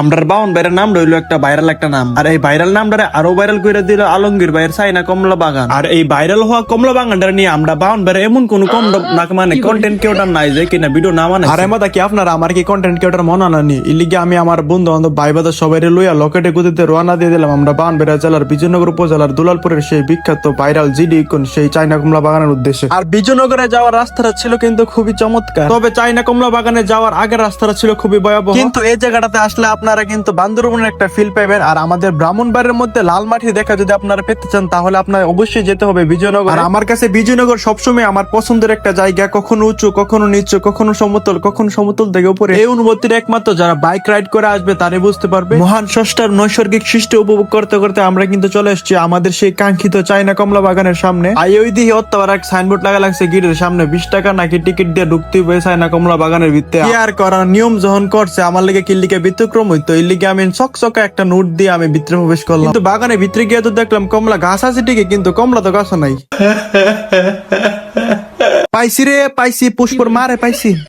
আমরার বাউন ভাইয়ের নাম রইল একটা ভাইরাল একটা নাম। আর এই ভাইরাল নামটারে আরও ভাইরাল করে দিল আলমগীর ভাইয়ের সাইনা কমলা বাগান। আর এই ভাইরাল হওয়া কমলা বাগানটা নিয়ে আমরা বাউন ভাইয়ের এমন কোন কম না মানে কন্টেন্ট কেউটার নাই যে কিনা ভিডিও না মানে। আরে মাদা কি আপনারা আমার কি কন্টেন্ট কেউটার মনে আনানি ইলিগে আমি আমার বন্ধু বান্ধব ভাই বাদা সবাই লইয়া লকেটে গুদিতে রওনা দিয়ে দিলাম। আমরা বানবেড়া জেলার বিজয়নগর উপজেলার দুলালপুরের সেই বিখ্যাত ভাইরাল জিডি কোন সেই চাইনা কমলা বাগানের উদ্দেশ্যে। আর বিজয়নগরে যাওয়ার রাস্তাটা ছিল কিন্তু খুবই চমৎকার। তবে চাইনা কমলা বাগানে যাওয়ার আগের রাস্তাটা ছিল খুবই ভয়াবহ। কিন্তু এই জায়গাটাতে আসলে আপনারা কিন্তু বান্দরবনের একটা ফিল পাবেন আর আমাদের ব্রাহ্মণবাড়ির মধ্যে লাল মাটি দেখা যদি আপনারা পেতে চান তাহলে আপনার অবশ্যই যেতে হবে বিজয়নগর। আর আমার কাছে বিজয়নগর সবসময় আমার পছন্দের একটা জায়গা কখনো উঁচু কখনো নিচু কখনো সমতল কখনো সমতল থেকে উপরে। এই অনুভূতির একমাত্র যারা বাইক রাইড করে আসবে তারাই বুঝতে পারবে। মহান ষষ্ঠার নৈসর্গিক সৃষ্টি উপভোগ করতে করতে আমরা কিন্তু চলে এসেছি আমাদের সেই কাঙ্ক্ষিত চাইনা কমলা বাগানের সামনে। আই ওই দিকে অত্যাবার এক সাইনবোর্ড লাগা লাগছে গিটের সামনে। বিশ টাকা নাকি টিকিট দিয়ে ঢুকতে হবে চাইনা কমলা বাগানের ভিতরে। কি আর করার নিয়ম যখন করছে আমার লিগে কিল্লিকে ব্যতিক্রম হইতো এই লিগে আমি চকচকা একটা নোট দিয়ে আমি ভিতরে প্রবেশ করলাম। কিন্তু বাগানের ভিতরে গিয়ে তো দেখলাম কমলা গাছ আছে ঠিকই কিন্তু কমলা তো গাছ নাই। পাইছি রে পাইছি পুষ্পর মারে পাইছি।